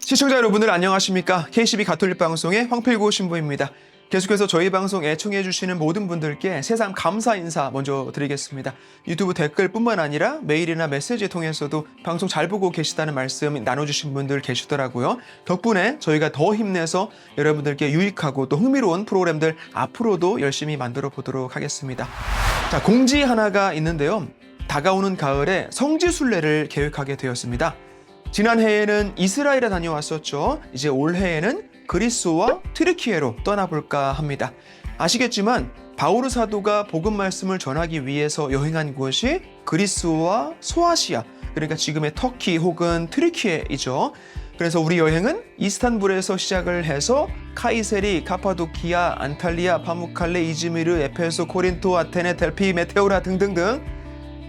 시청자 여러분들 안녕하십니까? KCB 가톨릭 방송의 황필고 신부입니다. 계속해서 저희 방송 애청해 주시는 모든 분들께 세상 감사 인사 먼저 드리겠습니다. 유튜브 댓글뿐만 아니라 메일이나 메시지 통해서도 방송 잘 보고 계시다는 말씀 나눠주신 분들 계시더라고요. 덕분에 저희가 더 힘내서 여러분들께 유익하고 또 흥미로운 프로그램들 앞으로도 열심히 만들어 보도록 하겠습니다. 자, 공지 하나가 있는데요. 다가오는 가을에 성지순례를 계획하게 되었습니다. 지난해에는 이스라엘에 다녀왔었죠. 이제 올해에는 그리스와 트리키에로 떠나볼까 합니다. 아시겠지만 바오르 사도가 복음 말씀을 전하기 위해서 여행한 곳이 그리스와 소아시아, 그러니까 지금의 터키 혹은 트리키에이죠. 그래서 우리 여행은 이스탄불에서 시작을 해서 카이세리, 카파도키아, 안탈리아, 파무칼레, 이즈미르, 에페소, 코린토, 아테네, 델피, 메테오라 등등등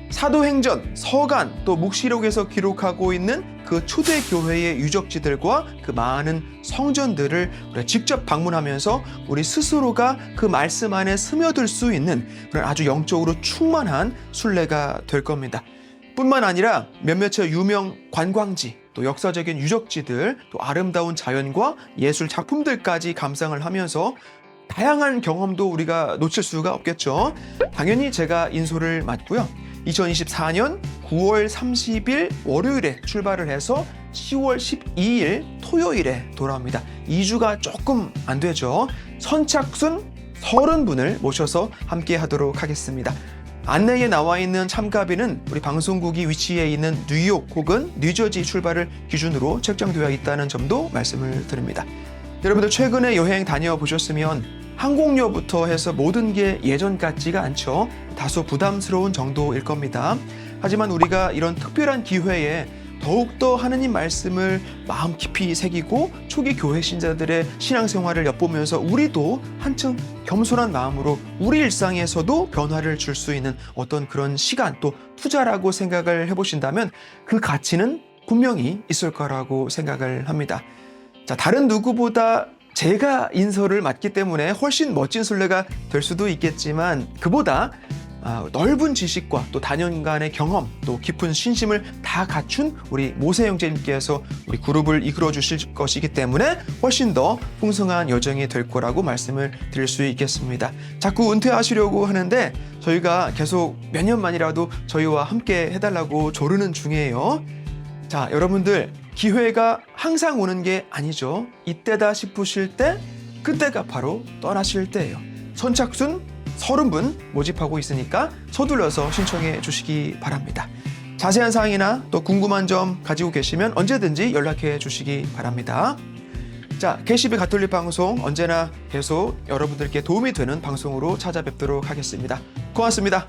사도행전, 서간, 또 묵시록에서 기록하고 있는 그 초대 교회의 유적지들과 그 많은 성전들을 우리가 직접 방문하면서 우리 스스로가 그 말씀 안에 스며들 수 있는 그런 아주 영적으로 충만한 순례가 될 겁니다. 뿐만 아니라 몇몇의 유명 관광지, 또 역사적인 유적지들, 또 아름다운 자연과 예술 작품들까지 감상을 하면서 다양한 경험도 우리가 놓칠 수가 없겠죠. 당연히 제가 인솔을 맡고요. 2024년 9월 30일 월요일에 출발을 해서 10월 12일 토요일에 돌아옵니다. 2주가 조금 안 되죠. 선착순 30분을 모셔서 함께 하도록 하겠습니다. 안내에 나와 있는 참가비는 우리 방송국이 위치해 있는 뉴욕 혹은 뉴저지 출발을 기준으로 책정되어 있다는 점도 말씀을 드립니다. 여러분들 최근에 여행 다녀보셨으면 항공료부터 해서 모든 게 예전 같지가 않죠. 다소 부담스러운 정도일 겁니다. 하지만 우리가 이런 특별한 기회에 더욱더 하느님 말씀을 마음 깊이 새기고 초기 교회 신자들의 신앙생활을 엿보면서 우리도 한층 겸손한 마음으로 우리 일상에서도 변화를 줄 수 있는 어떤 그런 시간 또 투자라고 생각을 해보신다면 그 가치는 분명히 있을 거라고 생각을 합니다. 자, 다른 누구보다 제가 인설을 맡기 때문에 훨씬 멋진 순례가 될 수도 있겠지만 그보다 아, 넓은 지식과 또 단연간의 경험 또 깊은 신심을 다 갖춘 우리 모세 형제님께서 우리 그룹을 이끌어 주실 것이기 때문에 훨씬 더 풍성한 여정이 될 거라고 말씀을 드릴 수 있겠습니다. 자꾸 은퇴하시려고 하는데 저희가 계속 몇 년 만이라도 저희와 함께 해달라고 조르는 중이에요. 자, 여러분들 기회가 항상 오는 게 아니죠. 이때다 싶으실 때 그때가 바로 떠나실 때예요. 선착순 30분 모집하고 있으니까 서둘러서 신청해 주시기 바랍니다. 자세한 사항이나 또 궁금한 점 가지고 계시면 언제든지 연락해 주시기 바랍니다. 자, KCB 가톨릭 방송 언제나 계속 여러분들께 도움이 되는 방송으로 찾아뵙도록 하겠습니다. 고맙습니다.